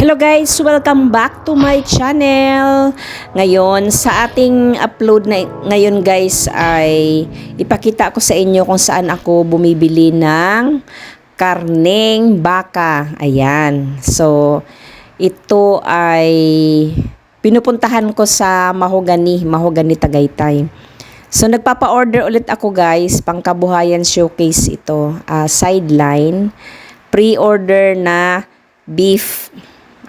Hello guys, welcome back to my channel. Ngayon, sa ating upload na ngayon guys ay ipakita ko sa inyo kung saan ako bumibili ng karneng baka. Ayan. So, ito ay pinupuntahan ko sa Mahogany, Mahogany Tagaytay. So, nagpapa-order ulit ako guys, pangkabuhayan showcase ito, ah, sideline, pre-order na beef.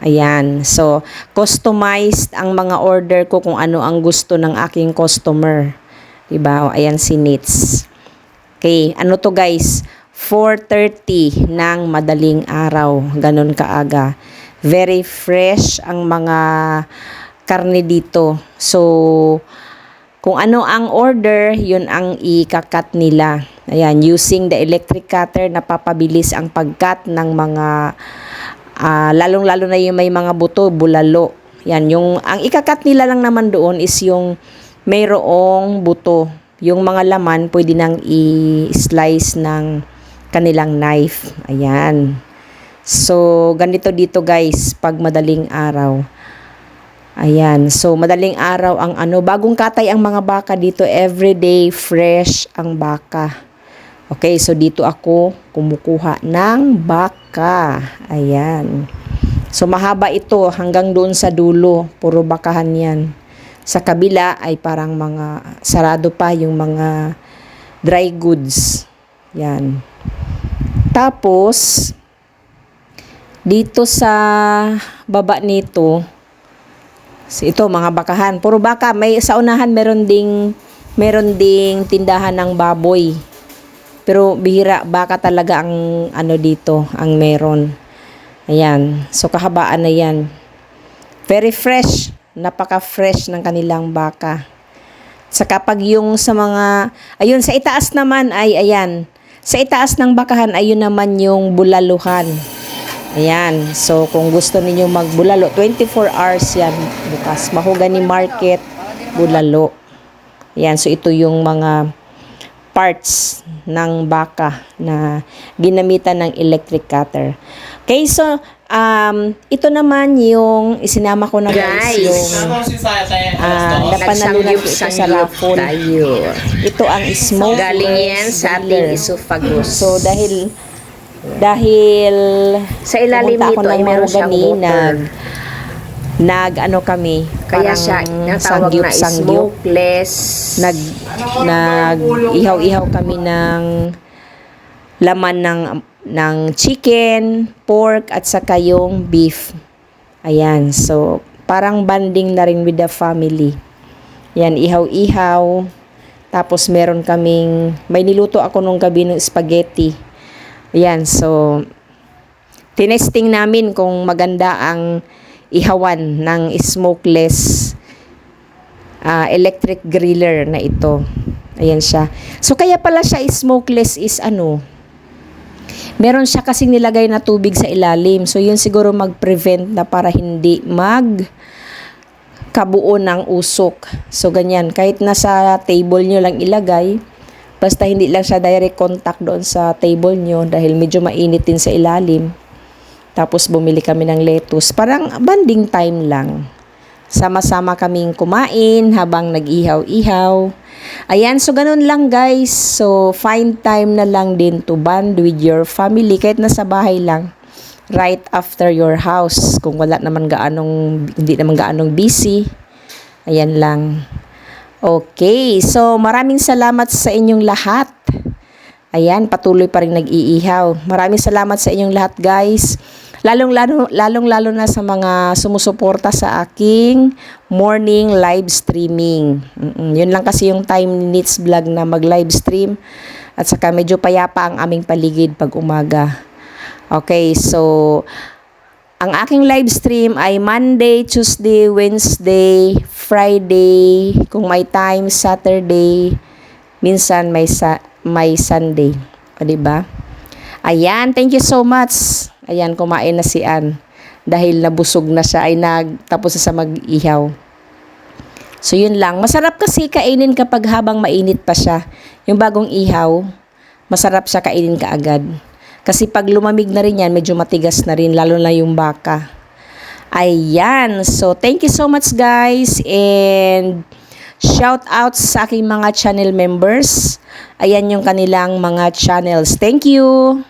Ayan. So, customized ang mga order ko kung ano ang gusto ng aking customer. Diba? Ayan si Nits. Okay. Ano to guys? 4.30 ng madaling araw. Ganon kaaga. Very fresh ang mga karne dito. So, kung ano ang order, yun ang ikakat nila. Ayan, using the electric cutter, napapabilis ang pagkat ng mga, ah, lalong-lalo na yung may mga buto, bulalo. Yan, yung, ang ikakat nila lang naman doon is yung mayroong buto. Yung mga laman, pwede nang i-slice ng kanilang knife. Ayan. So, ganito dito guys, pag madaling araw. Ayan. So, madaling araw ang ano. Bagong katay ang mga baka dito. Everyday fresh ang baka. Okay, so dito ako kumukuha ng baka. Ayan. So, mahaba ito hanggang doon sa dulo. Puro bakahan yan. Sa kabila ay parang mga sarado pa yung mga dry goods. Yan. Tapos, dito sa baba nito, ito mga bakahan. Puro baka. May sa unahan meron ding meron ding tindahan ng baboy. Pero bihira baka talaga ang ano dito, ang meron. Ayan. So kahabaan na 'yan. Very fresh. Napaka-fresh ng kanilang baka. Sa kapag yung sa mga ayun sa itaas naman ay ayan. Sa itaas ng bakahan ayun naman yung bulaluhan. Ayan. So, kung gusto ninyo magbulalo, 24 hours yan bukas. Mahogany Market, bulalo. Ayan. So, ito yung mga parts ng baka na ginamitan ng electric cutter. Okay, so, um, ito naman yung isinama ko na guys, Guys. yung ah, napanalunan ko ito sa raffle. tayo. Ito ang smoke. Galing yan sa ating esophagus. So, dahil dahil Sa ilalim nito ay meron siyang water. Nag ano kami Kaya siya natawag na smokeless. nag nag ihaw-ihaw kami ng laman ng ng chicken, pork at saka yung beef. Ayan, so parang banding na rin with the family. Yan, ihaw-ihaw. Tapos meron kaming, may niluto ako nung gabi ng spaghetti. Ayan, so tinesting namin kung maganda ang ihawan ng smokeless ah, electric griller na ito. Ayan siya. So kaya pala siya smokeless is ano, meron siya kasing nilagay na tubig sa ilalim. So yun siguro mag-prevent na para hindi mag kabuo ng usok. So ganyan, kahit nasa table nyo lang ilagay, basta hindi lang siya direct contact doon sa table nyo dahil medyo mainit din sa ilalim. Tapos bumili kami ng lettuce. Parang banding time lang. Sama-sama kaming kumain habang nag-ihaw-ihaw. Ayan, so ganun lang guys. So, find time na lang din to bond with your family kahit nasa bahay lang. Right after your house. Kung wala naman gaanong, hindi naman gaanong busy. Ayan lang. Okay, so maraming salamat sa inyong lahat. Ayan, patuloy pa rin nag-iihaw. Maraming salamat sa inyong lahat, guys. Lalong lalo lalong lalo na sa mga sumusuporta sa aking morning live streaming. Mm-mm, yun lang kasi yung time ni Nits Vlog na mag-live stream at saka medyo payapa ang aming paligid pag umaga. Okay, so ang aking live stream ay Monday, Tuesday, Wednesday, Friday, kung may time, Saturday, minsan may sa may Sunday. O, di ba? Ayan, thank you so much. Ayan, kumain na si Ann. Dahil nabusog na siya, ay nagtapos na sa mag-ihaw. So, yun lang. Masarap kasi kainin kapag habang mainit pa siya. Yung bagong ihaw, masarap siya kainin kaagad. Kasi pag lumamig na rin yan, medyo matigas na rin, lalo na yung baka. Ayan. So, thank you so much guys. And shout out sa aking mga channel members. Ayan yung kanilang mga channels. Thank you.